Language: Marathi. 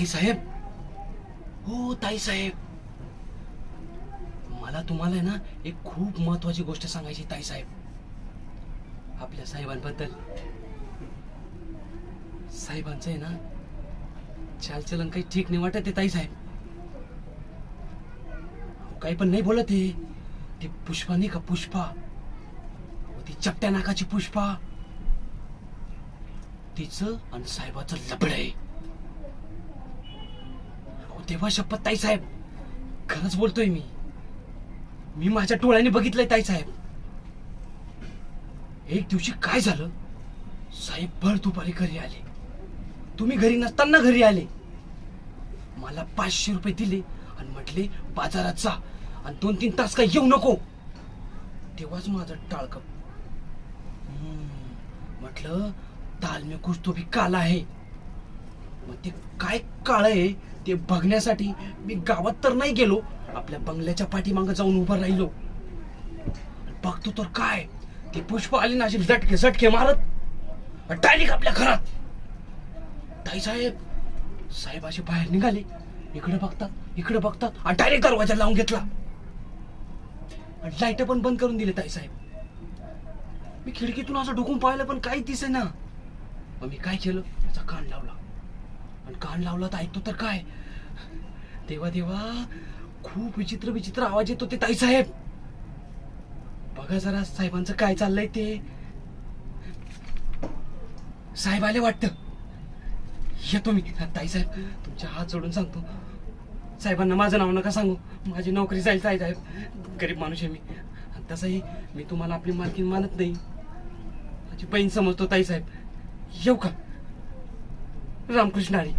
ताई साहेब हो ताई साहेब मला तुम्हाला आहे ना एक खूप महत्वाची गोष्ट सांगायची ताई साहेब आपल्या साहेबांबद्दल. साहेबांचं आहे ना चालचलन काही ठीक नाही वाटत आहे ताईसाहेब. काही पण नाही बोलत आहे. ती पुष्पा नाही का पुष्पा? ती चपट्या नाकाची पुष्पा. तिचं आणि साहेबाचं लबड आहे. तेव्हा शपथ ताई साहेब. खरंच बोलतोय मी. मी माझ्या डोळ्याने बघितलंय ताई साहेब. एक दिवशी काय झालं? साहेब भर दुपारी घरी आले. तुम्ही घरी नसताना घरी आले. मला पाचशे रुपये दिले आणि म्हटले बाजारात जा आणि दोन तीन तास काय येऊ नको. तेव्हाच माझं टाळक. म्हटलं दाल में कुछ तो भी काला आहे. मग ते काय काळ आहे? ते बघण्यासाठी मी गावात तर नाही गेलो. आपल्या बंगल्याच्या पाठीमागं जाऊन उभं राहिलो. बघतो तर काय? ते पुष्प आली ना अशी झटके झटके मारत. डायरेक्ट आपल्या घरात. ताई साहेब साहेब असे बाहेर निघाले. इकडे बघतात इकडे बघतात. आणि डायरेक्ट दरवाजा लावून घेतला. आणि लाइट पण बंद करून दिले ताई साहेब. मी खिडकीतून असं डुकून पाहिलं पण काही दिसे ना मग मी काय केलं? त्याचा कान लावला. आणि कान लावला तर ऐकतो तर काय? देवा देवा खूप विचित्र विचित्र आवाज येतो ते ताई साहेब बघा जरा साहेबांचं काय चाललंय ते. साहेब आले वाटतं. येतो मी. ताई साहेब तुमच्या हात जोडून सांगतो. साहेबांना माझं नाव नका सांगू. माझी नोकरी जाईल ताई साहेब गरीब माणूस आहे मी. आणि तसंही मी तुम्हाला आपली मालकीन मानत नाही. माझी बहीण समजतो ताई साहेब येऊ का? zamkusinari